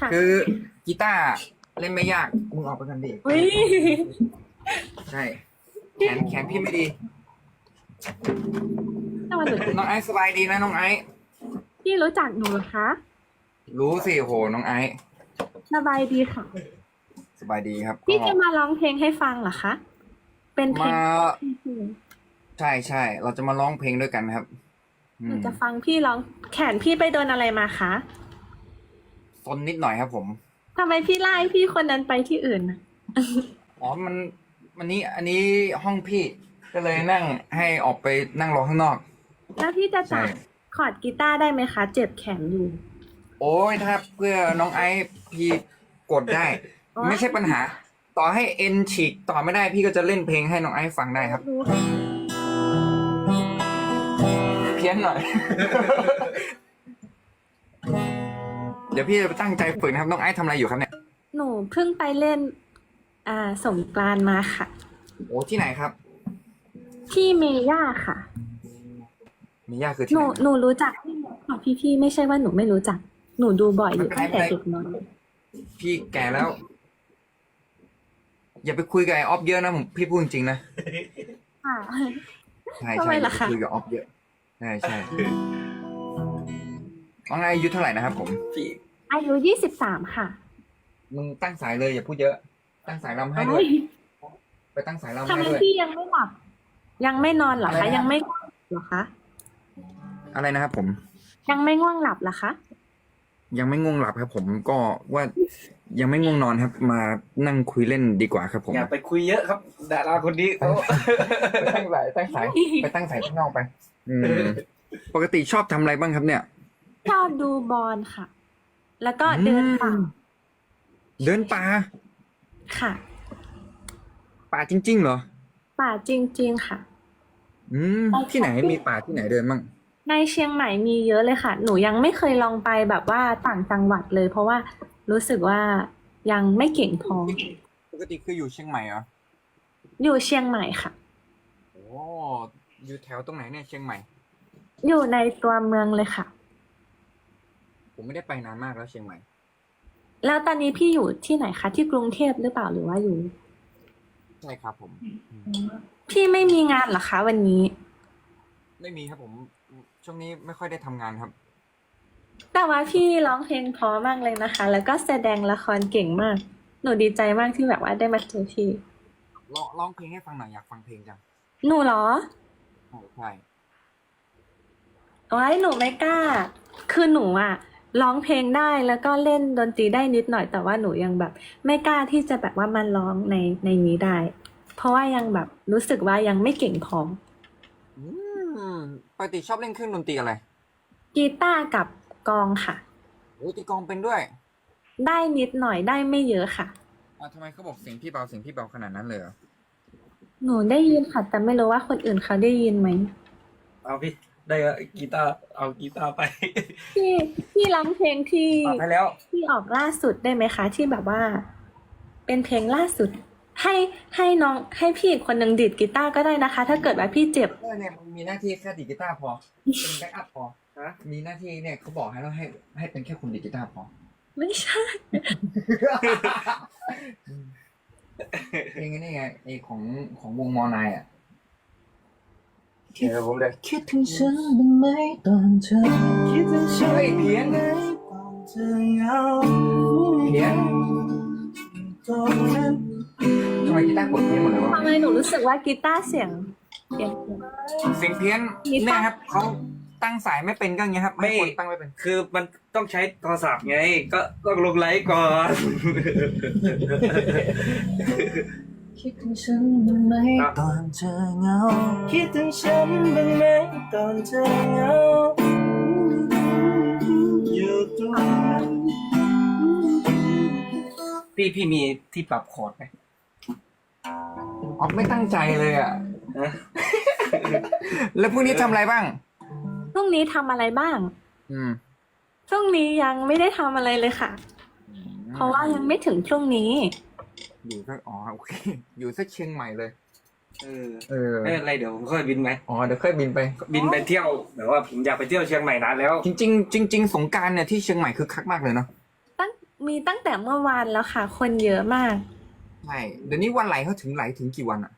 ค่ะคือกีตาร์เล่นไม่ยากมึงออกไปกันดิอุ้ยใช่แขนแขนพี่ไม่ดีทำไมหนูน้องไอซ์สบายดีนะน้องไอซ์พี่รู้จักหนูเหรอคะรู้สิโหน้องไอซ์สบายดีค่ะ สบายดีครับพี่ก็จะมาร้องเพลงให้ฟังเหรอคะ เป็นเพลมางที่ใช่ใช่เราจะมาร้องเพลงด้วยกันครับอืหนูมจะฟังพี่ร้องแขนพี่ไปโดนอะไรมาคะ ซนนิดหน่อยครับผมทำไมพี่ไล่พี่คนนั้นไปที่อื่นน่ะอ๋อมันวันนี้อันนี้ห้องพี่ก็เลยนั่งให้ออกไปนั่งรอข้างนอก แล้วพี่จะจับใช่คอร์ดกีตาร์ได้ไหมคะ เจ็บแขนอยู่ โอ้ยถ้าเพื่อน้องไอซ์พี่กดได้โอ๊ยไม่ใช่ปัญหา ต่อให้เอ็นฉีกต่อไม่ได้พี่ก็จะเล่นเพลงให้น้องไอซ์ฟังได้ครับรู้เพี้ยนหน่อย เดี๋ยวพี่จะไปตั้งใจฝึกนะครับน้องไอซ์ทำอะไรอยู่ครับเนี่ยหนูเพิ่งไปเล่น อ่าสงกรานต์มาค่ะ โอ้ที่ไหนครับที่เมย่าค่ะ มีย่าคือหที่ไหนูน หนูรู้จักของพี่พี่ๆไม่ใช่ว่าหนูไม่รู้จัก หนูดูบ่อยอยู่ไม่เป็นไรตั้งแต่ไม่เป็นไร เด็กน้อยพี่แก่แล้ว อย่าไปคุยกับไอออฟเยอะนะผมพี่พูดจริงๆนะค่ะ ใช่ทำใช่ไมอย่าล่ะไปคะคุยกับออฟเยอะใช่ใช่น้องไอซ์อายุเท่าไหร่นะครับผมพี่ อายุยี่สิบสามค่ะ มึงตั้งสายเลยอย่าพูดเยอะ ตั้งสายลำให้ด้วย ไปตั้งสายลำทำให้ไมด้วย พี่ยังไม่หลับ ยังไม่นอนเหรออะไรคะ นะ ยังไม่เหรอคะ อะไรนะครับผม ยังไม่ง่วงหลับเหรอคะ ยังไม่ง่วงหลับครับผมก็ว่ายังไม่ง่วงนอนครับ มานั่งคุยเล่นดีกว่าครับผมอย่าไปคุยเยอะครับ ดาราคนนี้เขาไปตั้งสายตั้งสายไปตั้งสายข้างนอกไป อืมปกติชอบทำอะไรบ้างครับเนี่ย ชอบดูบอลค่ะ แล้วก็เดินป่าอืมเดินป่าค่ะ ป่าจริง ๆ เหรอ ป่าจริง ๆ ค่ะ อืมที่ไหนมีป่าที่ไหนเดินบ้างในเชียงใหม่มีเยอะเลยค่ะ หนูยังไม่เคยลองไปแบบว่าต่างจังหวัดเลย เพราะว่ารู้สึกว่ายังไม่เก่งพอปกติคืออยู่เชียงใหม่เหรออยู่เชียงใหม่ค่ะโอ้อยู่แถวตรงไหนเนี่ยเชียงใหม่ อยู่ในตัวเมืองเลยค่ะ ผมไม่ได้ไปนานมากแล้วเชียงใหม่ แล้วตอนนี้พี่อยู่ที่ไหนคะที่กรุงเทพหรือเปล่าหรือว่าอยู่ ใช่ครับผม พี่ไม่มีงานเหรอคะวันนี้ ไม่มีครับผม ช่วงนี้ไม่ค่อยได้ทำงานครับ แต่ว่าพี่ร้องเพลงเพราะมากเลยนะคะ แล้วก็แสดงละครเก่งมาก หนูดีใจมากที่แบบว่าได้มาเจอพี่ร้องร้องเพลงให้ฟังหน่อยอยากฟังเพลงจังหนูเหรอใช่ใช่ไว้หนูไม่กล้า คือหนูอะ ร้องเพลงได้แล้วก็เล่นดนตรีได้นิดหน่อยแต่ว่าหนูยังแบบ ไม่กล้าที่จะแบบว่ามันร้องในในนี้ได้ เพราะว่ายังแบบรู้สึกว่ายังไม่เก่งพออืมปกติชอบเล่นเครื่องดนตรีอะไรกีตาร์กับกลองค่ะโอ้ตีกลองเป็นด้วย ได้นิดหน่อยได้ไม่เยอะค่ะอ่าทำไมเขาบอกเสียงพี่เบาเสียงพี่เบาขนาดนั้นเลยเหรอหนูได้ยินค่ะแต่ไม่รู้ว่าคนอื่นเขาได้ยินไหมเอาพี่ ได้แล้วกีตาร์เอากีตาร์ไปพี่พี่ร้องเพลงที่เอาไปแล้ว ที่ออกล่าสุดได้ไหมคะ ที่แบบว่า เป็นเพลงล่าสุด ให้ให้น้องให้พี่อีกคนหนึ่งดีดกีตาร์ก็ได้นะคะ ถ้าเกิดว่าพี่เจ็บเออเนี่ยมันมีหน้าที่แค่ดีดกีตาร์พอ เป็นแบ็กอัพพอฮะมีหน้าที่เนี่ยเขาบอกให้เราให้ให้เป็นแค่คนดีดกีตาร์พอ ไม่ใช่ เพลงนี้ไงไอของของวงมอนายอะ เดี๋ยวผมเลยคิดถึงฉันบ้างไหมตอนเธอคิดถึงฉันเฮ้ยเพี้ยนไหมตอนเธอเหงาเพี้ยนตรงนั้นทำไมกีตาร์กดเพี้ยนหมดเลยวะทำไมหนูรู้สึกว่ากีตาร์เสียงเปลี่ยนเสียงเพี้ยนกีตาร์เนี่ยครับเขาตั้งสายไม่เป็นก็อย่างเงี้ยครับไม่ ให้คนตั้งไม่เป็นคือมันต้องใช้โทรศัพท์ไง ก็ต้องลงไลฟ์ก่อน คิดถึงฉันบ้างไหมตอนเธอเหงา คิดถึงฉันบ้างไหมตอนเธอเหงา อยู่ตรงนั้นพี่พี่มีที่ปรับคอร์ดไหมออกไม่ตั้งใจเลยอะฮะแล้วพรุ่งนี้ทำอะไรบ้าง พรุ่งนี้ทำอะไรบ้าง อืมพรุ่งนี้ยังไม่ได้ทำอะไรเลยค่ะ เพราะว่ายังไม่ถึงพรุ่งนี้ อยู่สักอ๋อโอเค อยู่สักเชียงใหม่เลย เออเออไม่เป็นไรเดี๋ยวผมค่อยบินไหมอ๋อเดี๋ยวค่อยบินไป บินไปเที่ยวแบบว่าผมอยากไปเที่ยวเชียงใหม่นานแล้ว จริงๆจริงๆสงกรารเนี่ยที่เชียงใหม่คือคักมากเลยเนาะตั้งมีตั้งแต่เมื่อวานแล้วค่ะ คนเยอะมาก ใช่เดี๋ยวนี้วันไหลเขาถึงไหลถึงกี่วันอะ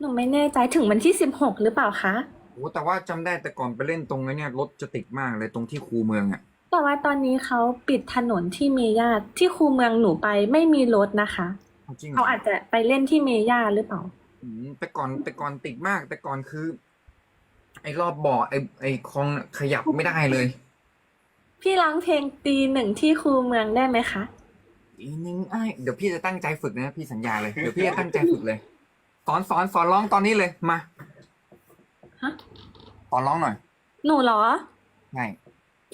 หนูไม่แน่ใจถึงวันที่สิบหกหรือเปล่าคะ โอ้แต่ว่าจำได้แต่ก่อนไปเล่นตรงนั้นเนี่ยรถจะติดมากเลยตรงที่คูเมืองอะแต่ว่าตอนนี้เขาปิดถนนที่เมย่าที่คูเมืองหนูไปไม่มีรถนะคะเอา จริงเหรเขาอาจจะไปเล่นที่เมย่าหรือเปล่าอืมแต่ก่อนแต่ก่อนติดมาก แต่ก่อนคือ ไอ้รอบบ่อไอ้ไอ้คลองน่ะขยับไม่ได้เลย พี่ร้องเพลงตีหนึ่งที่คูเมืองได้ไหมคะอีนึงไอ้เดี๋ยวพี่จะตั้งใจฝึกนะ พี่สัญญาเลย เดี๋ยวพี่จะตั้งใจฝึกเลยสอนสอนสอนร้องตอนนี้เลยมาฮะสอนร้องหน่อย หนูเหรอใช่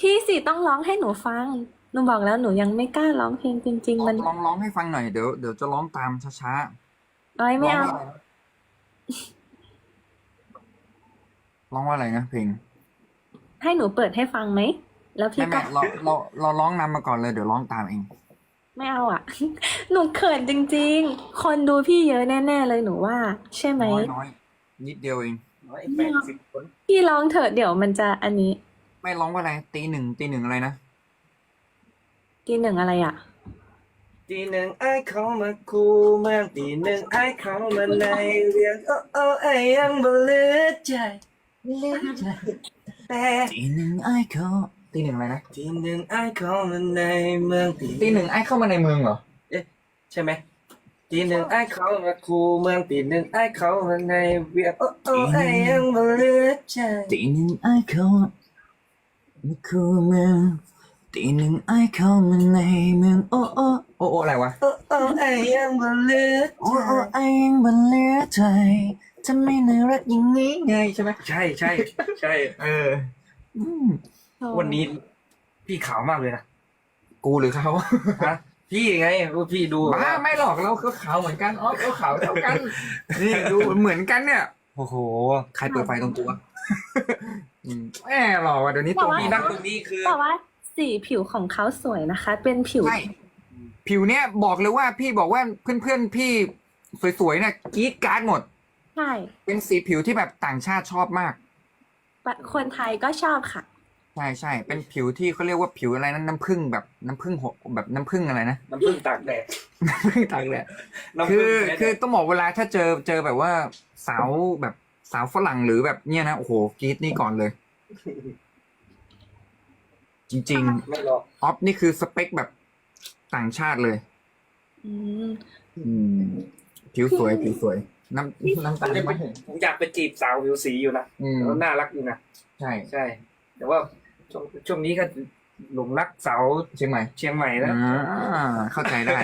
พี่สิต้องร้องให้หนูฟังห นูบอกแล้วหนูยังไม่กล้าร้องเพลงจริง ๆ มันลองร้องให้ฟังหน่อยเดี๋ยวเดี๋ยวจะร้องตามช้าเอ้ยๆไม่เอาร้องว่าอะไรนะเพลง ให้หนูเปิดให้ฟังไหมแล้วพี่ไม่ก็ไม่เราเราเราร้องนำมาก่อนเลยเดี๋ยวร้องตามเอง ไม่เอาอะ หนูเขินจริง ๆ คนดูพี่เยอะแน่ ๆ เลยหนูว่า ใช่ไหมน้อยน้อยนิดเดียวเองร้อยแปดสิบคนพี่ร้องเถอะเดี๋ยวมันจะอันนี้ ไม่ร้องว่าอะไรตีหนึ่งตีหนึ่งอะไรนะ ตีหนึ่งอะไรอะ ตีหนึ่งไอ้เขามาคูเมืองตีหนึ่งไอ้เขามาในเรียกโอ้โอ้ไอ้ยังบ่เหลือใจแต่ตีหนึ่งไอ้เขาตีหนึ่งอะไรนะตีหนึ่งไอ้เขามาในเมืองตีตีหนึ่งไอ้เข้ามาในเมืองเหรอใช่ไหมตีหนึ่งไอ้เขามาคูเมืองตีหนึ่งไอ้เขามาในเวียกโอ้โอ้ไอ้ยังบ่เหลือใจตีหนึ่งไอ้เขาไม่คูเมือง ตีหนึ่งไอ้เขามาในเมืองโอ้โอ้โอ้โอ้อะไรวะ โอ้โอ้ไอ้ยังบ่เหลือโอ้ใจโอ้ไอ้ยังบันเลือใจจะไม่น่ารักอย่างนี้ไงใช่ไหมใช่ใช่ใช่ เอออืมวันนี้พี่ขาวมากเลยนะ กูหรือเขาฮะพี่ไงว่าพี่ดูบ้าไม่หรอกเราก็ขาวเหมือนกันอ๋อเราขาวเท่ากัน นี่ดูเหมือนกันเนี่ย โอ้โห ใครเปิดไฟตรงตัวอืมแหมหล่อว่ะเดี๋ยวนี้ตัวพี่พี่นั่นั่งงตรงนี้คือแต่ว่า สีผิวของเขาสวยนะคะ เป็นผิว ใช่ผิวเนี้ยบอกเลยว่าพี่บอกว่าเพื่อนๆพี่สวยๆเนี่ยกรี๊ดกราร์ดหมด ใช่เป็นสีผิวที่แบบต่างชาติชอบมากคนไทยก็ชอบค่ะ ใช่ใช่เป็นผิวที่เขาเรียกว่าผิวอะไรนั้นน้ำผึ้งแบบน้ำผึ้งหกแบบน้ำผึ้งอะไรนะ น้ำผึ้งตากแดดน้ำผึ้งต่างแหละน้ำคืผึ้งอแท้คือต้องบอกเวลาถ้าเจอเจอแบบว่าสาวแบบสาวฝรั่งหรือแบบเนี้ยนะโอ้โหกรี๊ดนี่ก่อนเลย จริงไม่หรอกๆออฟนี่คือสเปคแบบต่างชาติเลย อืม อืม ผิวสวย ผิวสวย น้ำน้ำตาลไม่เห็นผมอยากไปจีบสาวผิวสีอยู่นะอืมแล้วน่ารักอยู่นะใช่ใช่ แต่ว่าช่วงช่วงนี้ก็หลงรักสาวเชียงใหม่เชียงใหม่นะอ่าเข้าใจได้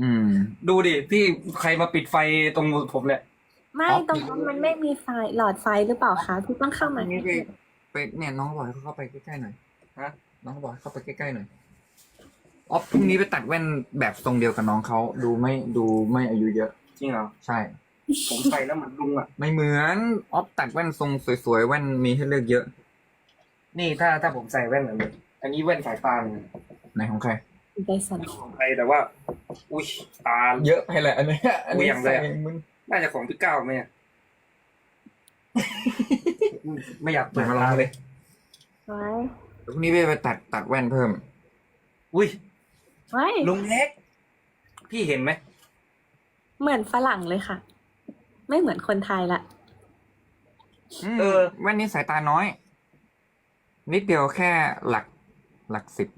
อืม ดูดิพี่ใครมาปิดไฟตรงผมเนี่ย ไม่อ๋อตรงนั้นมันไม่มีไฟหลอดไฟหรือเปล่าคะพี่ต้องเข้ามาอันนี้ไป ไปเนี่ยน้องบอกให้เขาเข้าไปใกล้ๆหน่อยฮะ น้องบอกให้เข้าไปใกล้ๆหน่อยอ๋อพรุ่งนี้ไปตัดแว่นแบบทรงเดียวกับน้องเขาดูไม่ดูไม่อายุเยอะ จริงเหรอ ใช่ ผมใส่แล้วเหมือนลุงอะ ไม่เหมือนออฟตัดแว่นทรงสวยๆแว่นมีให้เลือกเยอะนี่ถ้าถ้าผมใส่แว่นแบบนี้อันนี้แว่นสายตาเลยไหนของใคร ใจสั่นของใครแต่ว่า อุ้ยตา เยอะไปแหละอันเนี้ยอันนี้เหวี่ยงเลยอะ ใส่มึงน่าจะของพี่ก้าวไหมอะ ไม่อยากอย่ามาลองเลยไว้เดี๋ยวพรุ่งนี้ไปไปตัดตัดแว่นเพิ่ม อุ้ยไว้ลุงเล็กพี่เห็นไหมเหมือนฝรั่งเลยค่ะ ไม่เหมือนคนไทยละมแว่นนี้สายตาน้อย นิดเดียวแค่หลักหลักสิบ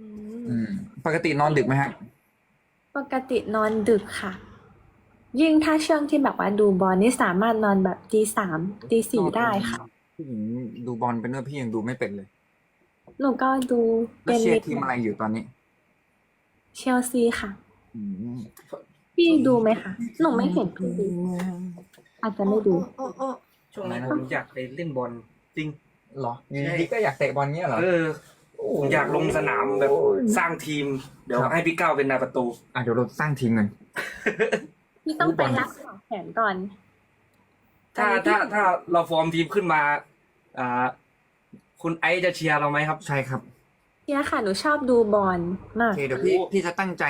อืมอืมปกตินอนดึกไหมฮะ ปกตินอนดึกค่ะ ยิ่งถ้าช่วงที่แบบว่าดูบอลนี่สามารถนอนแบบตีสามตีสี่ได้ค่ะผู้หญิงดูบอลเป็นเนื้อพี่ยังดูไม่เป็นเลยหนูก็ดูแล้เป็วนเชียร์ทีมอะไรอยู่ตอนนี้เชลซีค่ะ อืมพี่ดูไหมคะหนูไม่เห็นพี่ดูอาจจะไม่ดูช่วงนั้นผมอยากไปเล่นบอลจริง เหรออยู่ดีๆก็อยากเตะบอลเงี้ยเหรอเออผมอยากลงสนามแบบสร้างทีม เดี๋ยวครับ ให้พี่ก้าวเป็นนายประตู อะเดี๋ยวเราสร้างทีมกัน พี่ต้องไปดูบอลรักษาแขนก่อน ถ้าถ้าถ้าเราฟอร์มทีมขึ้นมา อ่า คุณไอซ์จะเชียร์เราไหมครับ ใช่ครับเชียร์ค่ะ หนูชอบดูบอลมาโอกเคเดี๋ยวพี่พี่จะตั้งใจ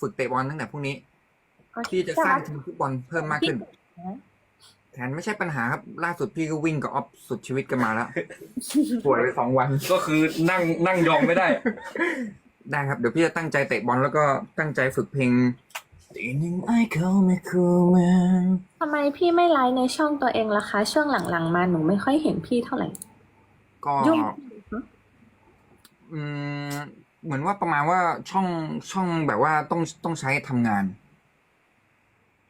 ฝึกเตะบอลตั้งแต่พรุ่งนี้พี่จะสร้างทีมฟุตบอลเพิ่มมากขึ้น แทนไม่ใช่ปัญหาครับ ล่าสุดพี่ก็วิ่งกับออฟสุดชีวิตกันมาแล้วป่วยไปสองวัน ก็คือนั่งนั่งยองไม่ได้ ได้ครับ เดี๋ยวพี่จะตั้งใจเตะบอลแล้วก็ตั้งใจฝึกเพลง ตีหนึ่งไอ้เขาไม่คูเมืองทำไมพี่ไม่ไลฟ์ในช่องตัวเองล่ะคะ ช่วงหลังๆมาหนูไม่ค่อยเห็นพี่เท่าไหร่ ก็ ยุ่งอืม เหมือนว่าประมาณว่าช่องช่องแบบว่าต้องต้องใช้ทำงาน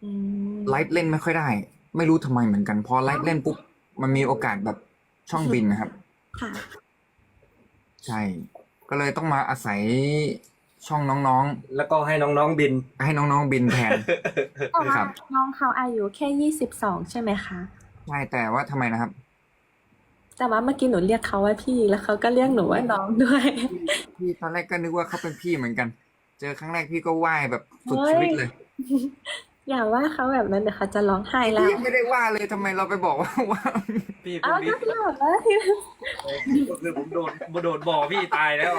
อืมไลฟ์เล่นไม่ค่อยได้ ไม่รู้ทำไมเหมือนกัน พอไลฟ์เล่นปุ๊บ มันมีโอกาสแบบช่องบินนะครับ ค่ะ ใช่ ก็เลยต้องมาอาศัย ช่องน้องแล้วก็ให้น้องๆบิน ๆ ให้น้องๆบินแทนแต่ว่าครับ น้องเขาอายุแค่ยี่สิบสองใช่ไหมคะ ใช่แต่ว่าทำไมนะครับ แต่ว่าเมื่อกี้หนูเรียกเขาว่าพี่แล้วเขาก็เรียกหนูว่าน้องด้วย พี่ตอนแรกก็นึกว่าเขาเป็นพี่เหมือนกัน เจอครั้งแรกพี่ก็ไหว้แบบสุดชีวิตเลยอย่าว่าเขาแบบนั้นเดี๋ยวเขาจะร้องไห้แล้วพี่ไม่ได้ว่าเลยทำไมเราไปบอกว่าว่าพี่พเอาวกนี้ก็พี่บอกว่าก็คือผมโดนผมโดนบ่อพี่ตายแล้ว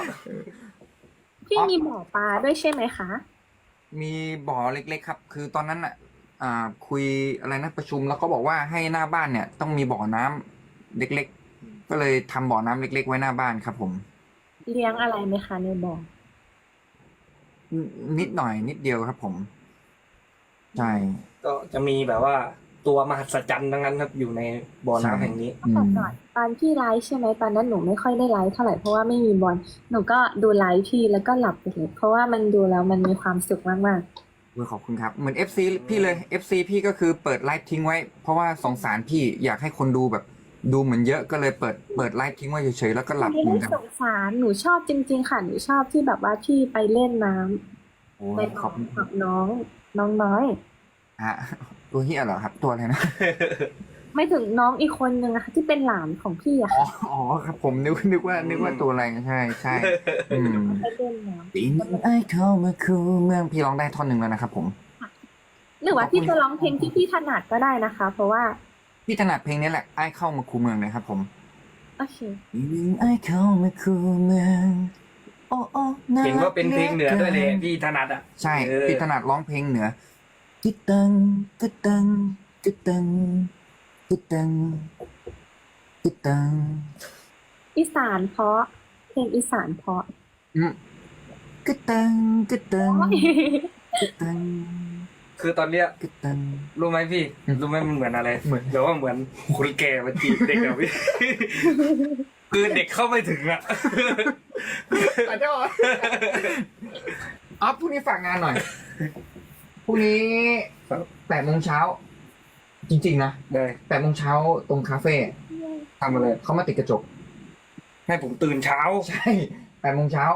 พี่มีบ่อปลาด้วยใช่ไหมคะ มีบ่อเล็กๆครับ คือตอนนั้นอะอ่าคุยอะไรนะประชุมแล้วก็บอกว่าให้หน้าบ้านเนี่ย ต้องมีบ่อน้ำเล็กๆ ก็เลยทำบ่อน้ำเล็ก ๆ ไว้หน้าบ้านครับ ผม เลี้ยงอะไรไหมคะในบ่อนนิดหน่อยนิดเดียวครับ ผมใช่ก็จะมีแบบว่า ตัวมหัศจรรย์ทั้งนั้นครับอยู่ในบ่อน้ำแห่งนี้ต้องบอกก่อนตอนพี่ไลฟ์ใช่ไหมตอนนั้นหนูไม่ค่อยได้ไลฟ์เท่าไหร่เพราะว่าไม่มีบอลหนูก็ดูไลฟ์พี่แล้วก็หลับไปเลยเพราะว่ามันดูแล้วมันมีความสุขมากเออขอบคุณครับ เหมือน FC พี่เลย FC พี่ก็คือเปิดไลฟ์ทิ้งไว้ เพราะว่าสงสารพี่อยากให้คนดูแบบ ดูเหมือนเยอะก็เลยเปิดเปิดไลฟ์ทิ้งไว้เฉยๆแล้วก็หลับๆไม่เหมืได้อนกันสงสารหนูชอบจริง ๆ ค่ะหนูชอบที่แบบว่าพี่ไปเล่นน้ำโอ้ไปยขอบคุณกับน้องน้องน้อย ฮะ ตัวเฮียเหรอครับ ตัวอะไรนะ ไม่ถึงน้องอีกคนนึงอะค่ะที่เป็นหลานของพี่อะอ๋อค่ะอ๋อครับผมนึกนึกว่า นึกว่าตัวอะไรใช่ใช่อืมไปเล่นน้ปีนี้ไอ้เข้ามาคูเมืองพี่ร้องได้ท่อนหนึ่งแล้วนะครับผมำหรือว่าพี่จะร้องเพลงที่พี่ถนัดก็ได้นะคะ เพราะว่าพี่ถนัดเพลงนี้แหละไอ้เข้ามาคูเมืองเลยครับ ผมโอเคปีนี้ไอ้เข้ามาคูเมืองโอ้โอ้าเห็นว่าเป็นเพลงเหนือด้วยเลยกิพี่ถนัดอะ ใช่เออ พี่ถนัดร้องเพลงเหนือ กิตังกิตังกิตังกิตังกิตังอีสานเพราะเพลงอีสานเพราะอืมกิตังกิตังกิตังคือตอนเนี้ยกิตังรู้ไหมพี่อืมรู้ไหมมันเหมือนอะไร เหมือนเดี๋ยวว่าเหมือนคนแก่มาจีบเด็กอะพี่คือเด็กเข้าไม่ถึงอะอาจจะบอกอ๋อพรุ่งนี้ฝากงานหน่อย พรุ่งนี้แปดโมงเช้า จริง ๆ นะได้แปดโมงเช้าตรงคาเฟ่ทำมาเลย เขามาติดกระจก ให้ผมตื่นเช้าใช่แปดโมงเช้า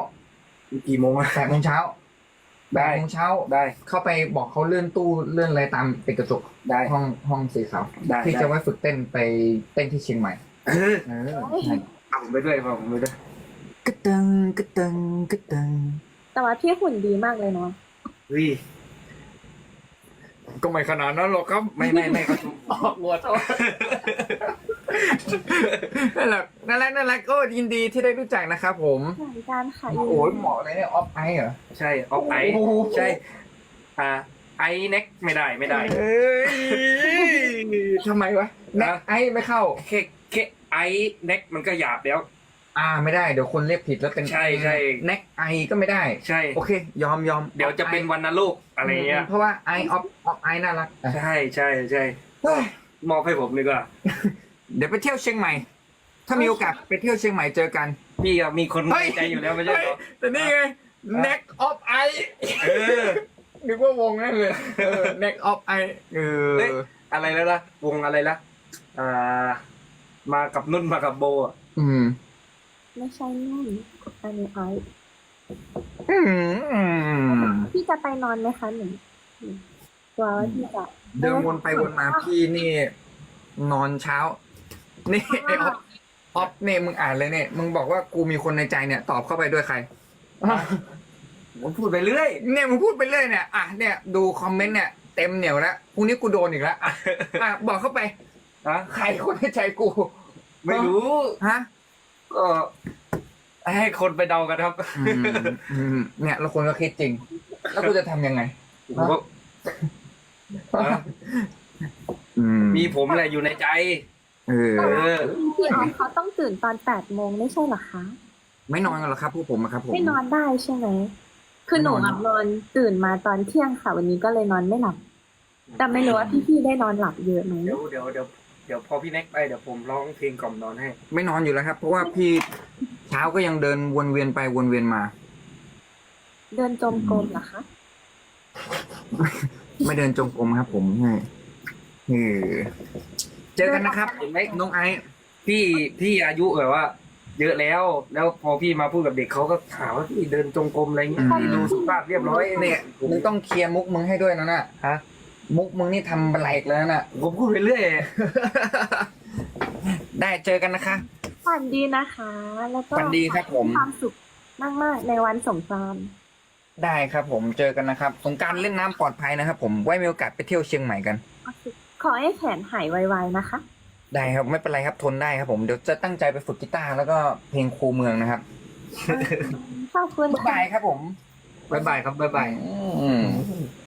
กี่โมงอะ แปดโมงเช้าได้แปดโมงเช้าได้เข้าไปบอกเขาเลื่อนตู้เลื่อนอะไรตามติดกระจกได้ ห้องห้องสีขาวได้ที่ได้จะไว้ฝึกเต้นไปเต้นที่เชียงใหม่เออเออใช่เอาผมไปด้วยเอาผมไปด้วยกระตังกระตังกระตังแต่ว่าพี่หุ่นดีมากเลยเนาะเฮ้ย ก็ไม่ขนาดนั้นหรอกครับ ไม่ไม่ไม่เขาชมออกหัวโตนั่นแหละนั่นแหละนั่นแหละก็ยินดีที่ได้รู้จักนะครับผมเหมือนกันค่ะโอ้ยเหมาะเลยเนี่ยออฟไอเหรอใช่ออกไอโอ้โหใช่อ่าไอเน็กไม่ได้ไม่ได้เอ้ยทำไมวะแน็กไอไม่เข้าเคเคไอเน็กมันก็หยาบแล้ว อ่าไม่ได้เดี๋ยวคนเรียกผิดแล้วเป็นใช่ใช่ แน็กไอก็ไม่ได้ ใช่ โอเค ยอมยอมเดี๋ยวจะเป็นวันนโลกอะไรเงี้ย เพราะว่าไอออฟออฟไอน่ารักอะใช่ใช่ใช่เฮ้ยมอบให้ผมดีกว่าเดี๋ยวไปเที่ยวเชียงใหม่ ถ้ามีโอกาสไปเที่ยวเชียงใหม่เจอกัน พี่อะมีคนในใจอยู่แล้วไม่ใช่เหรอ แต่นี่ไง neck of i เออ นึกว่าวงนั่นเลยเออ neck of i เออเฮ้ย อะไรแล้วล่ะวงอะไรล่ะอ่า มากับนุ่นมากับโบอะอืม ไม่ใช่นุ่นอันนี้ไอซ์อืมพี่จะไปนอนไหมคะหนูกลัวว่าพี่จะเดินวนไปวนมาพี่นี่ นอนเช้า นี่ไอออฟออฟเนี่ยมึงอ่านเลยเนี่ยมึงบอกว่ากูมีคนในใจเนี่ย ตอบเข้าไปด้วยใครผมพูดไปเรื่อยเนี่ยมึงพูดไปเรื่อยเนี่ยอะเนี่ยดูคอมเมนต์เนี่ยเต็มเหนียวแล้วพรุ่งนี้กูโดนอีกแล้วอะอะบอกเข้าไปนะใครคนในใจกู ไม่รู้ฮะ ก็ให้คนไปเดากันครับ อืมอืมเนี่ยแล้วคนก็คิดจริง แล้วกูจะทำยังไง ผมก็ฮะอืมมีผมแหละอยู่ในใจ เออ เออ พี่ออฟเขาต้องตื่นตอนแปดโมงไม่ใช่เหรอคะ ไม่นอนกันหรอครับพวกผมอะครับผม ไม่นอนได้ใช่ไหม คือหนูไม่นอนอะนอนตื่นมาตอนเที่ยงค่ะ วันนี้ก็เลยนอนไม่หลับ แต่ไม่รู้ว่าพี่ๆได้นอนหลับเยอะไหม เดี๋ยวเดี๋ยวเดี๋ยวเดี๋ยวพอพี่แน็กไปเดี๋ยวผมร้องเพลงกล่อมนอนให้ ไม่นอนอยู่แล้วครับ เพราะว่าพี่เช้าก็ยังเดินวนเวียนไปวนเวียนมา เดินจมกรมเหรอคะ ไม่เดินจงกรมครับ ผมใช่เออเจอกันนะครับเห็นไหมน้องไอซ์พี่พี่อายุแบบว่า เยอะแล้ว แล้วพอพี่มาพูดกับเด็กเขาก็ถามว่าพี่เดินจงกรมอะไรเงี้ยพี่ดูสุภาพเรียบร้อยเนี่ยมึงต้องเคลียร์มุกมึงให้ด้วยนะน่ะฮะ มุกมึงนี่ทำบันไลกแล้วน่ะผมพูดไปเรื่อย ได้เจอกันนะคะ ฝันดีนะคะ แล้วก็ฝันดีครับผม ความสุขมากๆในวันสงกรานต์ได้ครับผมเจอกันนะครับสงกรารเล่นน้ำปลอดภัยนะครับผมไว้มีโอกาสไปเที่ยวเชียงใหม่กัน ขอให้แขนหายไวๆนะคะ ได้ครับไม่เป็นไรครับทนได้ครับผมเดี๋ยวจะตั้งใจไปฝึกกีตาร์แล้วก็เพลงครูเมืองนะครับขอบคุณบ๊ายบายครับผม บ๊ายบายครับบ๊ายบาย อืม